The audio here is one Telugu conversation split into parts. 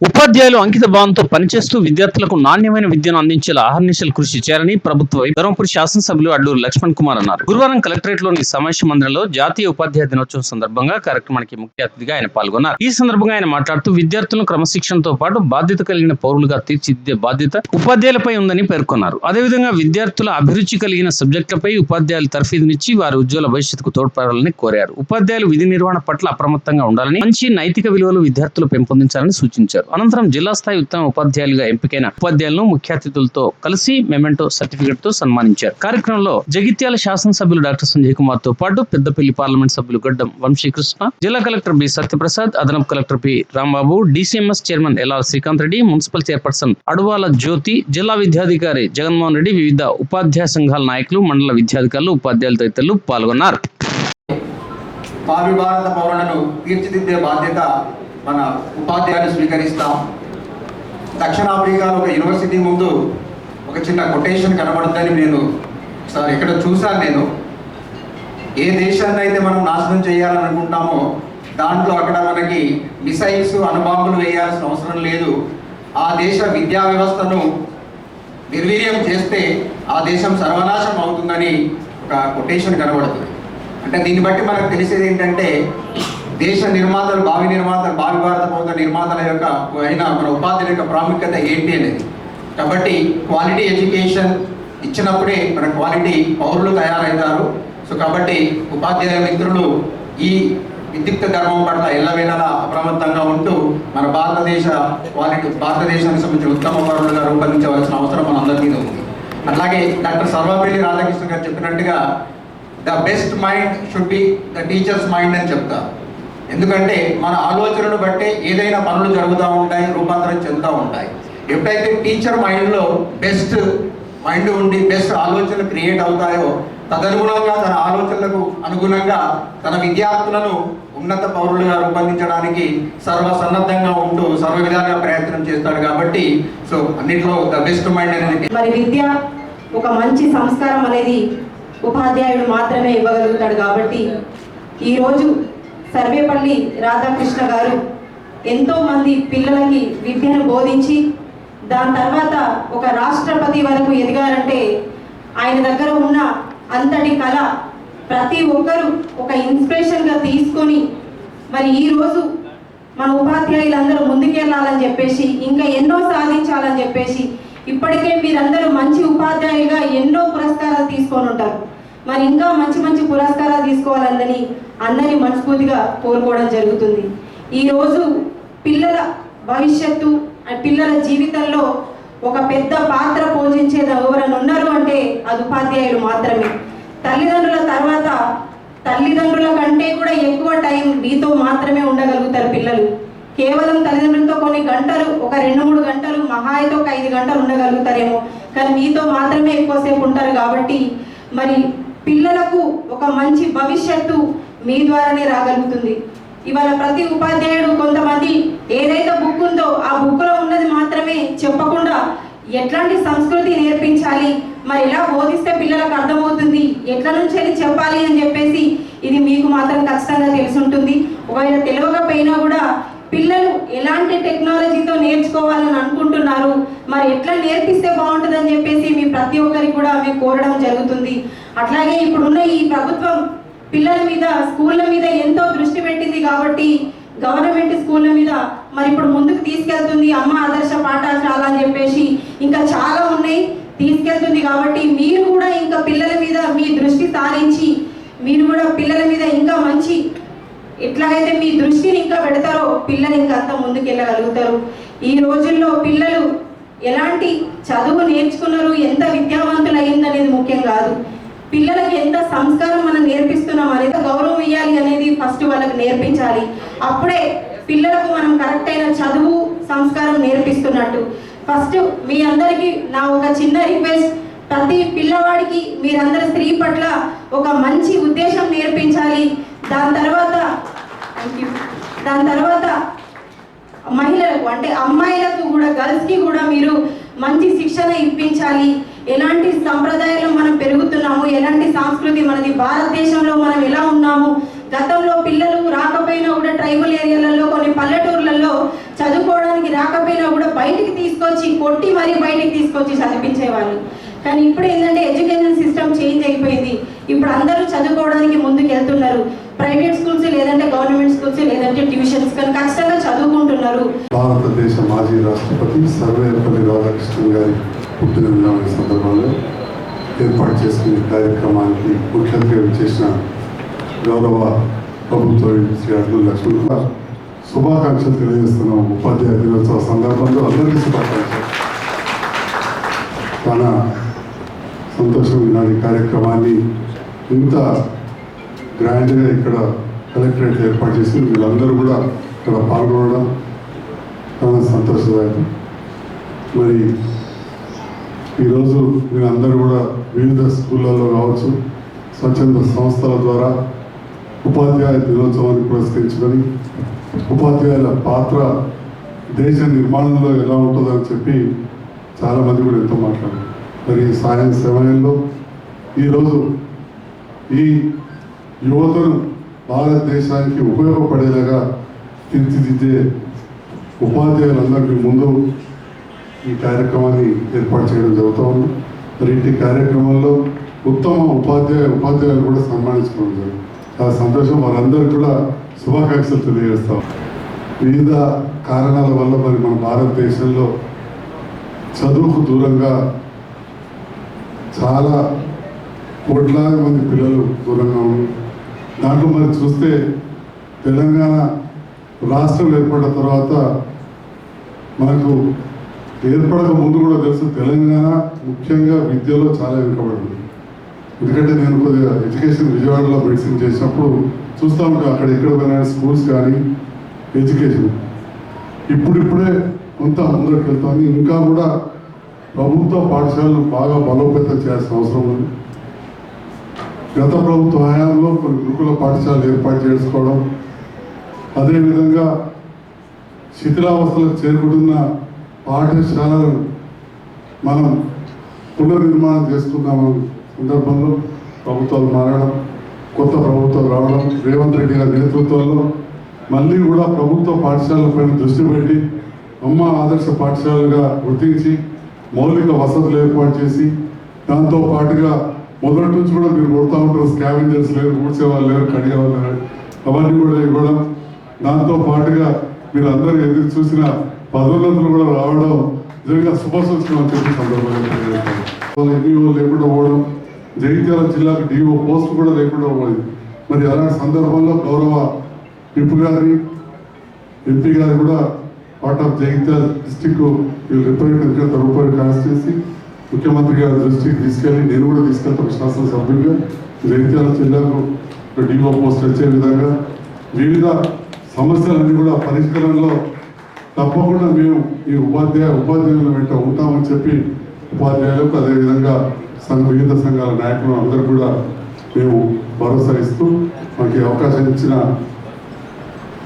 ఉపాధ్యాయులు అంకిత భావంతో పనిచేస్తూ విద్యార్థులకు నాణ్యమైన విద్యను అందించేలా అహర్నిశలు కృషి చేయాలని ప్రభుత్వ ధర్మపురి శాసనసభ్యులు అడ్డూరు లక్ష్మణ్ కుమార్ అన్నారు. గురువారం కలెక్టరేట్లోని సమావేశ మందిరంలో జాతీయ ఉపాధ్యాయ దినోత్సవం సందర్భంగా కార్యక్రమానికి ముఖ్య అతిథిగా ఆయన పాల్గొన్నారు. ఈ సందర్భంగా ఆయన మాట్లాడుతూ విద్యార్థులను క్రమశిక్షణతో పాటు బాధ్యత కలిగిన పౌరులుగా తీర్చిదిద్దే బాధ్యత ఉపాధ్యాయులపై ఉందని పేర్కొన్నారు. అదేవిధంగా విద్యార్థుల అభిరుచి కలిగిన సబ్జెక్టులపై ఉపాధ్యాయులు తర్ఫీదునిచ్చి వారి ఉజ్వల భవిష్యత్తుకు తోడ్పడాలని కోరారు. ఉపాధ్యాయులు విధి నిర్వహణ పట్ల అప్రమత్తంగా ఉండాలని మంచి నైతిక విలువలు విద్యార్థులు పెంపొందించాలని సూచించారు. అనంతరం జిల్లా స్థాయి ఉత్తమ ఉపాధ్యాయులుగా ఎంపికైన ఉపాధ్యాయులను ముఖ్య అతిథులతో కలిసి మెమెంటో సర్టిఫికెట్తో సన్మానించారు. కార్యక్రమంలో జగిత్యాల శాసనసభ్యులు డాక్టర్ సంజయ్ కుమార్తో పాటు పెద్దపల్లి పార్లమెంట్ సభ్యులు గడ్డం వంశీకృష్ణ జిల్లా కలెక్టర్ బి సత్యప్రసాద్ అదనపు collector P Rambabu DCMS chairman LR Srikanth Reddy municipal chairperson Aduvala Jyothi జిల్లా విద్యాధికారి జగన్మోహన్ రెడ్డి వివిధ ఉపాధ్యాయ సంఘాల నాయకులు మండల విద్యాధికారులు ఉపాధ్యాయులు తదితరులు పాల్గొన్నారు. భావి భారత పౌరులను తీర్చిదిద్దే బాధ్యత మన ఉపాధ్యాయులు స్వీకరిస్తాం. దక్షిణాఫ్రికాలో ఒక యూనివర్సిటీ ముందు ఒక చిన్న కొటేషన్ కనబడుతుందని నేను సార్ ఇక్కడ చూశాను నేను. ఏ దేశాన్ని అయితే మనం నాశనం చేయాలని అనుకుంటామో దాంట్లో అక్కడ మనకి మిసైల్స్ అణుబాంబులు వేయాల్సిన అవసరం లేదు. ఆ దేశ విద్యా వ్యవస్థను నిర్వీర్యం చేస్తే ఆ దేశం సర్వనాశనం అవుతుందని ఒక కొటేషన్ కనబడుతుంది. అంటే దీన్ని బట్టి మనకు తెలిసేది ఏంటంటే దేశ నిర్మాతలు భావి నిర్మాతలు భావి భారత పౌర నిర్మాతల యొక్క అయిన మన ఉపాధ్యాయుల యొక్క ప్రాముఖ్యత ఏంటి అనేది. కాబట్టి క్వాలిటీ ఎడ్యుకేషన్ ఇచ్చినప్పుడే మన క్వాలిటీ పౌరులు తయారవుతారు సో కాబట్టి ఉపాధ్యాయ మిత్రులు ఈ విద్యుక్త ధర్మం పట్ల ఎల్లవేళలా అప్రమత్తంగా ఉంటూ మన భారతదేశ క్వాలిటీ భారతదేశానికి సంబంధించిన ఉత్తమ పౌరులుగా రూపొందించవలసిన అవసరం మనందరి మీద ఉంది. అట్లాగే డాక్టర్ సర్వపల్లి రాధాకృష్ణ గారు చెప్పినట్టుగా the best mind should be the teachers mind అని చెప్తారు. ఎందుకంటే మన ఆలోచనలు బట్టే ఏదైనా పనులు జరుగుతూ ఉంటాయి రూపాంతరం చెందుతూ ఉంటాయి. ఎప్పుడైతే టీచర్ మైండ్లో బెస్ట్ మైండ్ ఉండి బెస్ట్ ఆలోచనలు క్రియేట్ అవుతాయో తదనుగుణంగా తన ఆలోచనలకు అనుగుణంగా తన విద్యార్థులను ఉన్నత పౌరులుగా రూపొందించడానికి సర్వసన్నద్ధంగా ఉంటూ సర్వ విధాలుగా ప్రయత్నం చేస్తాడు కాబట్టి సో అన్నింటిలో ద బెస్ట్ మైండ్ అనేది మరి విద్య ఒక మంచి సంస్కారం అనేది ఉపాధ్యాయుడు మాత్రమే ఇవ్వగలుగుతాడు కాబట్టి ఈరోజు సర్వేపల్లి రాధాకృష్ణ గారు ఎంతో మంది పిల్లలకి విద్యను బోధించి దాని తర్వాత ఒక రాష్ట్రపతి వరకు ఎదిగారంటే ఆయన దగ్గర ఉన్న అంతటి కళ ప్రతి ఒక్కరూ ఒక ఇన్స్పిరేషన్గా తీసుకొని మరి ఈరోజు మన ఉపాధ్యాయులందరూ ముందుకెళ్ళాలని చెప్పేసి ఇంకా ఎన్నో సాధించాలని చెప్పేసి ఇప్పటికే మీరందరూ మంచి ఉపాధ్యాయులుగా ఎన్నో పురస్కారాలు తీసుకొని ఉంటారు. మరి ఇంకా మంచి మంచి పురస్కారాలు తీసుకోవాలని అందరి మనస్ఫూర్తిగా కోరుకోవడం జరుగుతుంది. ఈరోజు పిల్లల భవిష్యత్తు అండ్ పిల్లల జీవితంలో ఒక పెద్ద పాత్ర పోషించేది ఎవరైనా ఉన్నారు అంటే అది ఉపాధ్యాయులు మాత్రమే. తల్లిదండ్రుల తర్వాత తల్లిదండ్రుల కంటే కూడా ఎక్కువ టైం మీతో మాత్రమే ఉండగలుగుతారు పిల్లలు. కేవలం తల్లిదండ్రులతో కొన్ని గంటలు ఒక రెండు మూడు గంటలు మహా అయితే ఒక ఐదు గంటలు ఉండగలుగుతారేమో. కానీ మీతో మాత్రమే ఎక్కువసేపు ఉంటారు కాబట్టి మరి పిల్లలకు ఒక మంచి భవిష్యత్తు మీ ద్వారానే రాగలుగుతుంది. ఇవాళ ప్రతి ఉపాధ్యాయుడు కొంతమంది ఏదైతే బుక్ ఉందో ఆ బుక్లో ఉన్నది మాత్రమే చెప్పకుండా ఎట్లాంటి సంస్కృతి నేర్పించాలి మరి ఎలా బోధిస్తే పిల్లలకు అర్థమవుతుంది ఎట్ల నుంచి వెళ్ళి చెప్పాలి అని చెప్పేసి ఇది మీకు మాత్రం ఖచ్చితంగా తెలిసి ఉంటుంది ఒకవేళ తెలియకపోయినా కూడా పిల్లలు ఎలాంటి టెక్నాలజీతో నేర్చుకోవాలని అనుకుంటున్నారు మరి ఎట్లా నేర్పిస్తే బాగుంటుందని చెప్పేసి మీ ప్రతి ఒక్కరికి కూడా మేము కోరడం జరుగుతుంది. అట్లాగే ఇప్పుడున్న ఈ ప్రభుత్వం పిల్లల మీద స్కూళ్ళ మీద ఎంతో దృష్టి పెట్టింది కాబట్టి గవర్నమెంట్ స్కూళ్ళ మీద మరి ఇప్పుడు ముందుకు తీసుకెళ్తుంది అమ్మ ఆదర్శ పాఠశాల అని చెప్పేసి ఇంకా చాలా ఉన్నాయి తీసుకెళ్తుంది కాబట్టి మీరు కూడా ఇంకా పిల్లల మీద మీ దృష్టి సారించి మీరు కూడా పిల్లల మీద ఇంకా మంచి ఎట్లాగైతే మీ దృష్టిని ఇంకా పెడతారో పిల్లలు ఇంకా అంత ముందుకెళ్ళగలుగుతారు. ఈ రోజుల్లో పిల్లలు ఎలాంటి చదువు నేర్చుకున్నారు ఎంత విద్యావంతులు అయ్యిందనేది ముఖ్యం కాదు. పిల్లలకి ఎంత సంస్కారం మనం నేర్పిస్తున్నాం అనేది గౌరవం ఇవ్వాలి అనేది ఫస్ట్ వాళ్ళకి నేర్పించాలి. అప్పుడే పిల్లలకు మనం కరెక్ట్ అయిన చదువు సంస్కారం నేర్పిస్తున్నట్టు. ఫస్ట్ మీ అందరికీ నా ఒక చిన్న రిక్వెస్ట్ ప్రతి పిల్లవాడికి మీరందరూ స్త్రీ పట్ల ఒక మంచి ఉద్దేశం నేర్పించాలి. దాని తర్వాత దాని తర్వాత మహిళలకు అంటే అమ్మాయిలకు కూడా గర్ల్స్కి కూడా మీరు మంచి శిక్షణ ఇప్పించాలి. ఎలాంటి సంప్రదాయాలు మనం పెరుగుతున్నాము ఎలాంటి సంస్కృతి మనది భారతదేశంలో మనం ఎలా ఉన్నాము గతంలో పిల్లలు రాకపోయినా కూడా ట్రైబల్ ఏరియాలలో కొన్ని పల్లెటూర్లలో చదువుకోవడానికి రాకపోయినా కూడా బయటికి తీసుకొచ్చి కొట్టి మరీ బయటికి తీసుకొచ్చి చదివించేవాళ్ళు. కానీ ఇప్పుడు ఏంటంటే ఎడ్యుకేషన్ సిస్టమ్ చేంజ్ అయిపోయింది. ఇప్పుడు అందరూ చదువుకోవడానికి ముందుకు వెళ్తున్నారు ప్రైవేట్ స్కూల్స్ లేదంటే గవర్నమెంట్ స్కూల్స్ లేదంటే ట్యూషన్స్ కానీ ఖచ్చితంగా చదువుకుంటున్నారు. భారతదేశ మాజీ రాష్ట్రపతి సర్వేపల్లి రాధాకృష్ణన్ గారి పుట్టినరోజు సందర్భంలో ఏర్పాటు చేసిన కార్యక్రమానికి ముఖ్య చేసిన గౌరవ ప్రభుత్వ శ్రీ అర్జున్ లక్ష్మణ్ కుమార్ శుభాకాంక్షలు తెలియజేస్తున్నాం ఉపాధ్యాయ దినోత్సవ సందర్భంలో. అందరికీ శుభాకాంక్షలు. తన సంతోషం ఈనాటి కార్యక్రమాన్ని ఇంత గ్రాండ్గా ఇక్కడ కలెక్టరేట్ ఏర్పాటు చేసి వీళ్ళందరూ కూడా ఇక్కడ పాల్గొనడం చాలా సంతోషదాయకం. మరి ఈరోజు మీరందరూ కూడా వివిధ స్కూళ్ళల్లో కావచ్చు స్వచ్ఛంద సంస్థల ద్వారా ఉపాధ్యాయ దినోత్సవాన్ని పురస్కరించుకొని ఉపాధ్యాయుల పాత్ర దేశ నిర్మాణంలో ఎలా ఉంటుందని చెప్పి చాలామంది కూడా ఎంతో మాట్లాడారు. మరి ఈ సాయం సమయంలో ఈరోజు ఈ యువతను భారతదేశానికి ఉపయోగపడేలాగా తీర్చిదిద్దే ఉపాధ్యాయులందరికీ ముందు ఈ కార్యక్రమాన్ని ఏర్పాటు చేయడం జరుగుతూ ఉంది. మరి ఇంటి కార్యక్రమంలో ఉత్తమ ఉపాధ్యాయ ఉపాధ్యాయులు కూడా సన్మానించుకోవడం జరుగుతుంది చాలా సంతోషం. వారందరూ కూడా శుభాకాంక్షలు తెలియజేస్తాం వివిధ కారణాల వల్ల మరి మన భారతదేశంలో చదువుకు దూరంగా చాలా కోట్లాది మంది పిల్లలు దూరంగా ఉన్నారు. దాంట్లో మరి చూస్తే తెలంగాణ రాష్ట్రం ఏర్పడిన తర్వాత మనకు ఏర్పడక ముందు కూడా తెలుసు తెలంగాణ ముఖ్యంగా విద్యలో చాలా వెనుకబడింది. ఎందుకంటే నేను కొద్దిగా ఎడ్యుకేషన్ విజయవాడలో మెడిసిన్ చేసినప్పుడు చూస్తూ అక్కడ ఎక్కడ పోయినా స్కూల్స్ కానీ ఎడ్యుకేషన్. ఇప్పుడిప్పుడే కొంత ముందరికి వెళ్తాను ఇంకా కూడా ప్రభుత్వ పాఠశాలలు బాగా బలోపేతం చేయాల్సిన అవసరం ఉంది. గత ప్రభుత్వ హయాంలో కొన్ని గురుకుల పాఠశాలలు ఏర్పాటు చేసుకోవడం అదేవిధంగా శిథిలావస్థలకు చేరుకుంటున్న పాఠశాలను మనం పునర్నిర్మాణం చేసుకున్నాం సందర్భంలో ప్రభుత్వాలు మారడం కొత్త ప్రభుత్వం రావడం రేవంత్ రెడ్డి గారి నేతృత్వంలో మళ్ళీ కూడా ప్రభుత్వ పాఠశాలలపైన దృష్టి పెట్టి అమ్మ ఆదర్శ పాఠశాలగా గుర్తించి మౌలిక వసతులు ఏర్పాటు చేసి దాంతో పాటుగా మొదటి నుంచి కూడా మీరు కొడతా ఉంటారు స్కావెంజర్స్ లేరు ఊడ్చేవాళ్ళు లేరు కడిగేవాళ్ళు వాళ్ళు అవన్నీ కూడా ఇవ్వడం. దాంతో పాటుగా మీరు అందరూ ఎదురు చూసిన పదోన్నతులు కూడా రావడం నిజంగా శుభసూచన అని చెప్పి సందర్భంగా తెలియజేస్తాను. ఎంఈఓ లేకుండా పోవడం జగిత్యాల జిల్లాకు డిఓ పోస్ట్ కూడా లేకుండా పోయింది మరి అలాంటి సందర్భంలో గౌరవ విప్ గారి ఎంపీ గారు కూడా part of Jagtial district representative Tirupati constituency ముఖ్యమంత్రి గారి దృష్టికి తీసుకెళ్ళి నేను కూడా తీసుకెళ్తాను శాసనసభ్యులుగా జగిత్యాల జిల్లాకు డిఓ పోస్ట్ వచ్చే విధంగా వివిధ సమస్యలన్నీ కూడా పరిష్కారంలో తప్పకుండా మేము ఈ ఉపాధ్యాయ ఉపాధ్యాయుల వెంట ఉంటామని చెప్పి ఉపాధ్యాయులకు అదేవిధంగా సంఘ వివిధ సంఘాల నాయకులు అందరూ కూడా మేము భరోసా ఇస్తూ మాకు అవకాశం ఇచ్చిన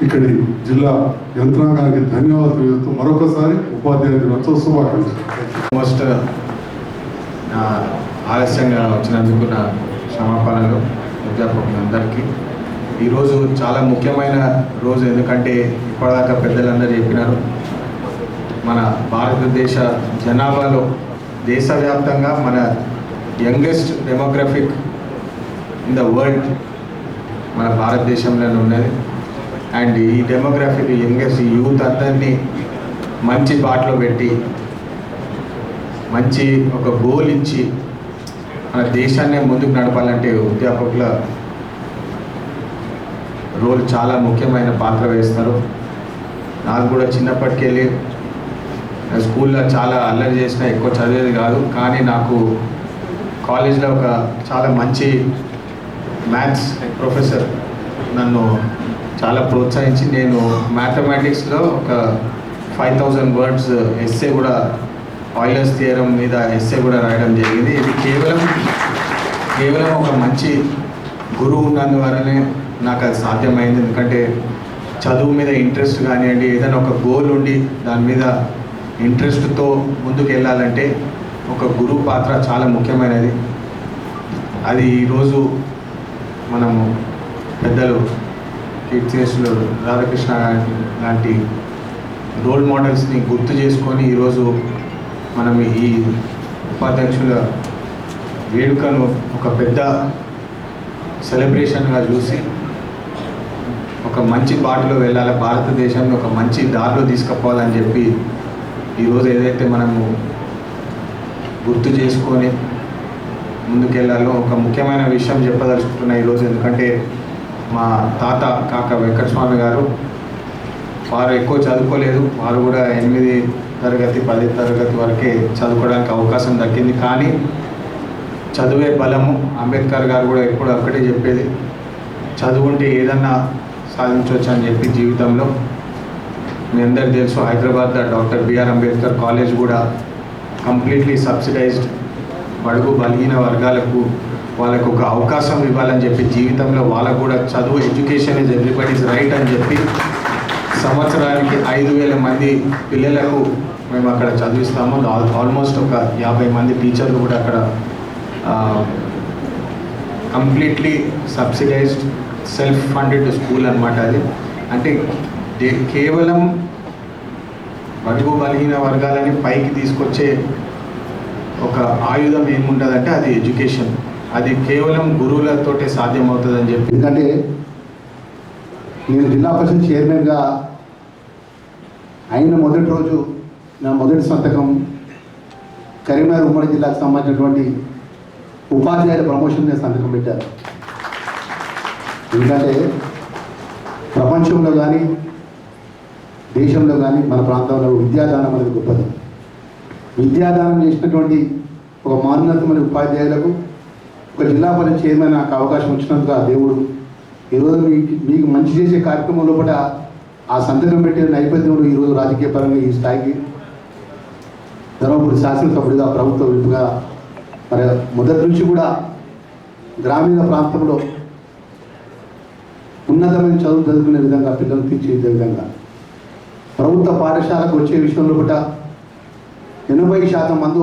ఇక్కడి జిల్లా యంత్రాంగానికి ధన్యవాదాలు తెలియజేస్తూ మరొకసారి ఉపాధ్యాయ దినోత్సవ శుభాకాంక్షలు. మోస్ట్ ఆలస్యంగా వచ్చినందుకు నా క్షమాపణలు. అధ్యాపకులందరికీ ఈరోజు చాలా ముఖ్యమైన రోజు ఎందుకంటే ఇప్పటిదాకా పెద్దలందరూ చెప్పినారు మన భారతదేశ జనాభాలో దేశవ్యాప్తంగా మన youngest demographic in the world మన భారతదేశంలోనే ఉన్నది. అండ్ ఈ డెమోగ్రఫిక్ యంగెస్ట్ యూత్ అందరినీ మంచి బాటలో పెట్టి మంచి ఒక గోల్ ఇచ్చి మన దేశాన్ని ముందుకు నడపాలంటే అధ్యాపకుల రోల్ చాలా ముఖ్యమైన పాత్ర వేస్తారు. నాకు కూడా చిన్నప్పటికెళ్ళి నా స్కూల్లో చాలా అల్లరి చేసిన ఎక్కువ చదివేది కాదు. కానీ నాకు కాలేజ్లో ఒక చాలా మంచి మ్యాథ్స్ ప్రొఫెసర్ నన్ను చాలా ప్రోత్సహించి నేను మ్యాథమెటిక్స్లో ఒక ఫైవ్ థౌజండ్ వర్డ్స్ ఎస్సే కూడా ఆయిలర్స్ థియరం మీద ఎస్సే కూడా రాయడం జరిగింది. ఇది కేవలం కేవలం ఒక మంచి గురువు ఉన్నందువల్లనే నాకు అది సాధ్యమైంది. ఎందుకంటే చదువు మీద ఇంట్రెస్ట్ కానివ్వండి ఏదైనా ఒక గోల్ ఉండి దాని మీద ఇంట్రెస్ట్తో ముందుకు వెళ్ళాలంటే ఒక గురువు పాత్ర చాలా ముఖ్యమైనది. అది ఈరోజు మనము పెద్దలు కీర్తిశేషులు రాధాకృష్ణ లాంటి రోల్ మోడల్స్ని గుర్తు చేసుకొని ఈరోజు మనం ఈ ఉపాధ్యక్షుల వేడుకను ఒక పెద్ద సెలబ్రేషన్గా చూసి ఒక మంచి బాటలో వెళ్ళాలి? భారతదేశాన్ని ఒక మంచి దారిలో తీసుకుపోవాలని చెప్పి ఈరోజు ఏదైతే మనము గుర్తు చేసుకొని ముందుకెళ్ళాలో ఒక ముఖ్యమైన విషయం చెప్పదలుచుకుంటున్నా ఈరోజు. ఎందుకంటే మా తాత కాక వెంకటస్వామి గారు వారు ఎక్కువ చదువుకోలేదు. వారు కూడా ఎనిమిది తరగతి పది తరగతి వరకే చదువుకోవడానికి అవకాశం దక్కింది. కానీ చదువే బలము. అంబేద్కర్ గారు కూడా ఎప్పుడు ఒక్కటే చెప్పేది చదువుంటే ఏదన్నా సాధించవచ్చు అని చెప్పి జీవితంలో మీ అందరికి తెలుసు Hyderabad doctor BR Ambedkar college కూడా కంప్లీట్లీ సబ్సిడైజ్డ్ బడుగు బలిగిన వర్గాలకు వాళ్ళకు ఒక అవకాశం ఇవ్వాలని చెప్పి జీవితంలో వాళ్ళకు కూడా చదువు ఎడ్యుకేషన్ ఇస్ ఎవ్రీబడీస్ రైట్ అని చెప్పి సంవత్సరానికి ఐదు వేల మంది పిల్లలకు మేము అక్కడ చదివిస్తాము. ఆల్- ఆల్మోస్ట్ ఒక యాభై మంది టీచర్లు కూడా అక్కడ completely subsidised self funded school అనమాట అది. అంటే కేవలం బడుగు బలిగిన వర్గాలని పైకి తీసుకొచ్చే ఒక ఆయుధం ఏముంటుందంటే అది ఎడ్యుకేషన్. అది కేవలం గురువులతోటే సాధ్యమవుతుందని చెప్పి. ఎందుకంటే నేను జిల్లా పరిషత్ చైర్మన్గా అయిన మొదటి రోజు నా మొదటి సంతకం కరీంనగర్ ఉమ్మడి జిల్లాకు సంబంధించినటువంటి ఉపాధ్యాయుల ప్రమోషన్ మీద సంతకం పెట్టారు ఎందుకంటే ప్రపంచంలో కానీ దేశంలో కానీ మన ప్రాంతంలో విద్యాదానం అనేది గొప్పది. విద్యాదానం చేసినటువంటి ఒక మానోన్నతమైన ఉపాధ్యాయులకు ఒక జిల్లా పరిషత్ చైర్మన్ నాకు అవకాశం వచ్చినందుకు ఆ దేవుడు ఈరోజు మీకు మీకు మంచి చేసే కార్యక్రమం లోపల ఆ సంతకం పెట్టిన నేపథ్యంలో ఈరోజు రాజకీయ పరంగా ఈ స్థాయికి ధర్మపురి శాసనసభ్యుడిగా ప్రభుత్వ విధంగా మరి మొదటి నుంచి కూడా గ్రామీణ ప్రాంతంలో ఉన్నతమైన చదువు చదువుకునే విధంగా పిల్లలు తీర్చిదిద్దే విధంగా. ప్రభుత్వ పాఠశాలకు వచ్చే విషయంలో కూడా ఎనభై శాతం మందు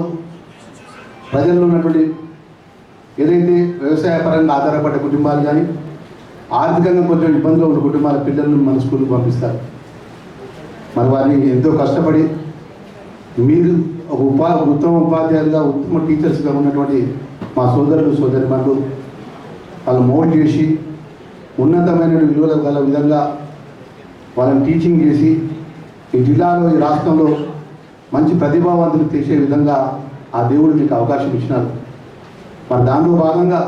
ప్రజల్లో ఉన్నటువంటి ఏదైతే వ్యవసాయపరంగా ఆధారపడే ఆధారపడ్డ కుటుంబాలు కానీ ఆర్థికంగా కొంచెం ఇబ్బందిలో ఉన్న కుటుంబాల పిల్లలను మన స్కూల్కి పంపిస్తారు. మరి వారిని ఎంతో కష్టపడి మీరు ఒక ఉపా ఉత్తమ ఉపాధ్యాయులుగా ఉత్తమ టీచర్స్గా ఉన్నటువంటి మా సోదరులు సోదరిమణులు వాళ్ళు మోల్డ్ చేసి ఉన్నతమైన విలువలు గల విధంగా వాళ్ళని టీచింగ్ చేసి ఈ జిల్లాలో ఈ రాష్ట్రంలో మంచి ప్రతిభావంతులు చేసే విధంగా ఆ దేవుడు మీకు అవకాశం ఇచ్చినారు మరి దానిలో భాగంగా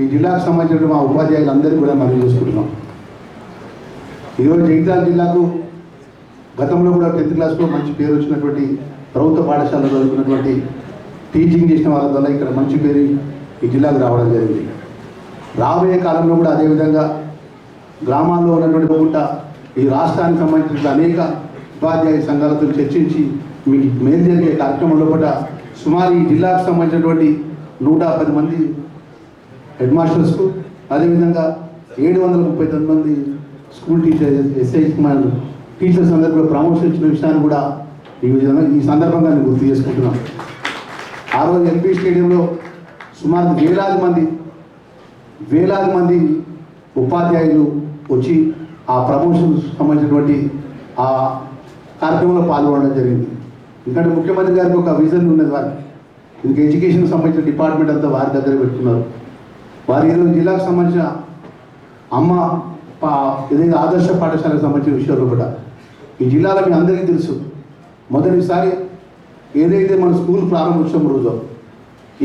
ఈ జిల్లాకు సంబంధించిన మా ఉపాధ్యాయులందరికీ కూడా మనం చూసుకుంటున్నాం. ఈరోజు జగిత్యాల జిల్లాకు గతంలో కూడా టెన్త్ క్లాస్లో మంచి పేరు వచ్చినటువంటి ప్రభుత్వ పాఠశాలలో చదువుకున్నటువంటి టీచింగ్ చేసిన వాళ్ళ ద్వారా ఇక్కడ మంచి పేరు ఈ జిల్లాకు రావడం జరిగింది. రాబోయే కాలంలో కూడా అదేవిధంగా గ్రామాల్లో ఉన్నటువంటి పూట ఈ రాష్ట్రానికి సంబంధించిన అనేక ఉపాధ్యాయ సంఘాలతో చర్చించి మీకు మేలు జరిగే కార్యక్రమంలో కూడా సుమారు ఈ జిల్లాకు సంబంధించినటువంటి నూట పది మంది హెడ్ మాస్టర్స్కు అదేవిధంగా ఏడు వందల ముప్పై తొమ్మిది మంది స్కూల్ టీచర్స్ ఎస్ఐ టీచర్స్ అందరూ కూడా ప్రమోషన్ ఇచ్చిన విషయాన్ని కూడా ఈ విధంగా ఈ సందర్భంగా నేను గుర్తు చేసుకుంటున్నాను. ఆ రోజు ఎల్పీ స్టేడియంలో సుమారు వేలాది మంది వేలాది మంది ఉపాధ్యాయులు వచ్చి ఆ ప్రమోషన్ సంబంధించినటువంటి ఆ కార్యక్రమంలో పాల్గొనడం జరిగింది. ఎందుకంటే ముఖ్యమంత్రి గారికి ఒక విజన్ ఉన్నది వారికి. ఇంకా ఎడ్యుకేషన్ సంబంధించిన డిపార్ట్మెంట్ అంతా వారి దగ్గర పెట్టుకున్నారు. వారు ఈరోజు జిల్లాకు సంబంధించిన అమ్మ ఏదైతే ఆదర్శ పాఠశాలకు సంబంధించిన విషయాలు కూడా ఈ జిల్లాలో మీ అందరికీ తెలుసు. మొదటిసారి ఏదైతే మన స్కూల్ ప్రారంభించిన రోజు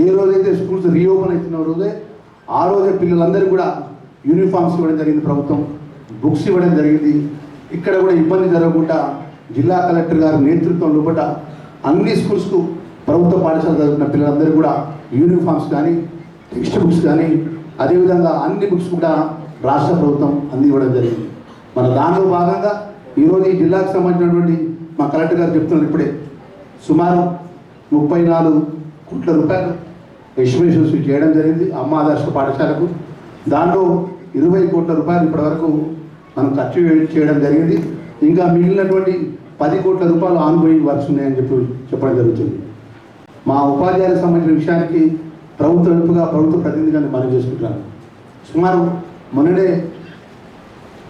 ఏ రోజైతే స్కూల్స్ రీఓపెన్ అవుతున్న రోజే ఆ రోజే పిల్లలందరికీ కూడా యూనిఫామ్స్ ఇవ్వడం జరిగింది ప్రభుత్వం బుక్స్ ఇవ్వడం జరిగింది. ఇక్కడ కూడా ఇబ్బంది జరగకుండా జిల్లా కలెక్టర్ గారి నేతృత్వం లోపల అన్ని స్కూల్స్కు ప్రభుత్వ పాఠశాల చదువుతున్న పిల్లలందరూ కూడా యూనిఫామ్స్ కానీ టెక్స్ట్ బుక్స్ కానీ అదేవిధంగా అన్ని బుక్స్ కూడా రాష్ట్ర ప్రభుత్వం అందివ్వడం జరిగింది. మన దానిలో భాగంగా ఈరోజు ఈ జిల్లాకు సంబంధించినటువంటి మా కలెక్టర్ గారు చెప్తున్నారు ఇప్పుడే. సుమారు ముప్పై నాలుగు కోట్ల రూపాయలు ఎస్టిమేషన్స్ చేయడం జరిగింది అమ్మ ఆదర్శ పాఠశాలకు. దాంట్లో ఇరవై కోట్ల రూపాయలు ఇప్పటివరకు మనం ఖర్చు చేయడం జరిగింది. ఇంకా మిగిలినటువంటి పది కోట్ల రూపాయలు ఆన్గోయింగ్ వర్క్స్ ఉన్నాయని చెప్పి చెప్పడం జరుగుతుంది. మా ఉపాధ్యాయులకు సంబంధించిన విషయానికి ప్రభుత్వ వైపుగా ప్రభుత్వ ప్రతినిధిగా మనం చేసుకుంటున్నాను సుమారు మొన్ననే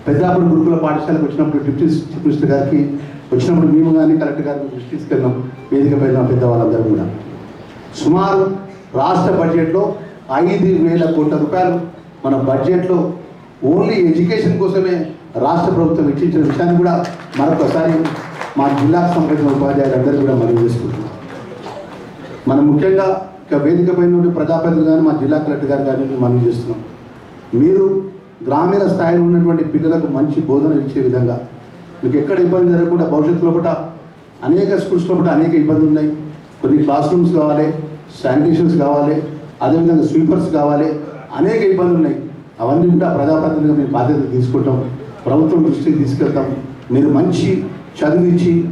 పెద్దాపురం గురుకుల పాఠశాలకు వచ్చినప్పుడు డిప్యూటీ చీఫ్ మినిస్టర్ గారికి వచ్చినప్పుడు మేము కానీ కలెక్టర్ గారికి దృష్టి తీసుకెళ్ళాం వేదిక పైన పెద్దవాళ్ళందరూ కూడా. సుమారు రాష్ట్ర బడ్జెట్లో ఐదు వేల కోట్ల రూపాయలు మన బడ్జెట్లో ఓన్లీ ఎడ్యుకేషన్ కోసమే రాష్ట్ర ప్రభుత్వం ఇచ్చిన విషయాన్ని కూడా మరొకసారి మా జిల్లాకు సంబంధించిన ఉపాధ్యాయులందరూ కూడా మనం చేసుకుంటున్నాం మనం ముఖ్యంగా ఇక వేదిక పైన నుండి ప్రజాప్రతినిధులు కానీ మా జిల్లా కలెక్టర్ గారు కానీ మనం చేస్తున్నాం. మీరు గ్రామీణ స్థాయిలో ఉన్నటువంటి పిల్లలకు మంచి బోధన ఇచ్చే విధంగా మీకు ఎక్కడ ఇబ్బంది జరగకుండా భవిష్యత్తులో పూట అనేక స్కూల్స్లో కూడా అనేక ఇబ్బందులు ఉన్నాయి. కొన్ని క్లాస్ రూమ్స్ కావాలి శానిటేషన్స్ కావాలి అదేవిధంగా స్వీపర్స్ కావాలి అనేక ఇబ్బందులు ఉన్నాయి. అవన్నీ కూడా ప్రజాప్రతినిధిగా మేము బాధ్యత తీసుకుంటాం. ప్రభుత్వం దృష్టికి తీసుకెళ్తాం. మీరు మంచి చదివించి